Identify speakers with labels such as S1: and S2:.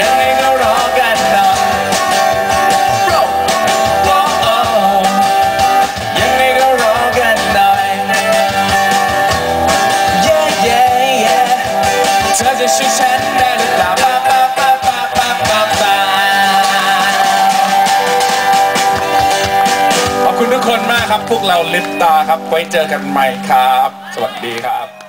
S1: ยังไงก็รอกันหน่อยยังไงก็รอกันหน่อย yeah yeah yeah เธอจะช่วยฉันได้หรือเปล่าปะปะปะปะปะปะปะขอบคุณทุกคนมากครับ พวกเราลิปตาครับ ไว้เจอกันใหม่ครับ สวัสดีครับ